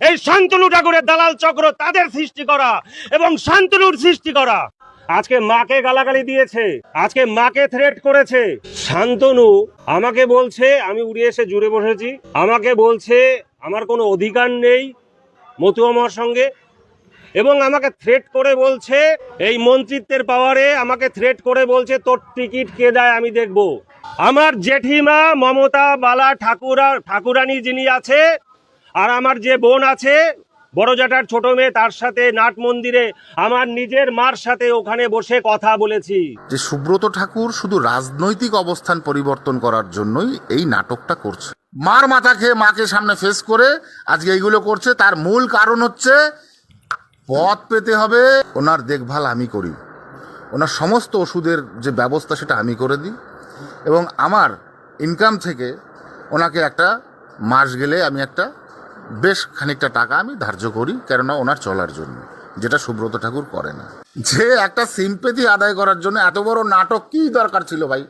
এই শান্তনু ঠাকুরের দালাল চক্র তাদের সৃষ্টি করা এবং শান্তনুর সৃষ্টি করা। আজকে মাকে গালাগালি দিয়েছে, আজকে মাকে থ্রেট করেছে। শান্তনু আমাকে বলছে, আমি উড়ে এসে জুড়ে বসেছি, আমাকে বলছে, আমার কোনো অধিকার নেই মতু আমার সঙ্গে এবং আমাকে থ্রেট করে বলছে, এই মন্ত্রিত্বের পাওয়ারে আমাকে থ্রেট করে বলছে, তোর টিকিট কে দেয় আমি দেখব। আমার জেঠিমা, মমতা, বালা, ঠাকুরা, ঠাকুরানী যিনি আছে আর আমার যে বোন আছে, বড় জাটার ছোট মেয়ে, তার সাথে নাট মন্দিরে আমার নিজের মার সাথে ওখানে বসে কথা বলেছি। যে সুব্রত ঠাকুর শুধু রাজনৈতিক অবস্থান পরিবর্তন করার জন্যই এই নাটকটা করছে। মার মাথা খেয়ে মাকে সামনে ফেস করে আজকে এইগুলো করছে, তার মূল কারণ হচ্ছে পথ পেতে হবে, ওনার দেখভাল আমি করি। ওনার সমস্ত ওষুধের যে ব্যবস্থা সেটা আমি করে দিই এবং আমার ইনকাম থেকে ওনাকে একটা মাস গেলে আমি একটা বেশ খানিকটা টাকা আমি ধার্য করি, কেননা ওনার চলার জন্য, যেটা সুব্রত ঠাকুর করে না। যে একটা সিম্পেথি আদায় করার জন্য এত বড় নাটক কি দরকার ছিল ভাই?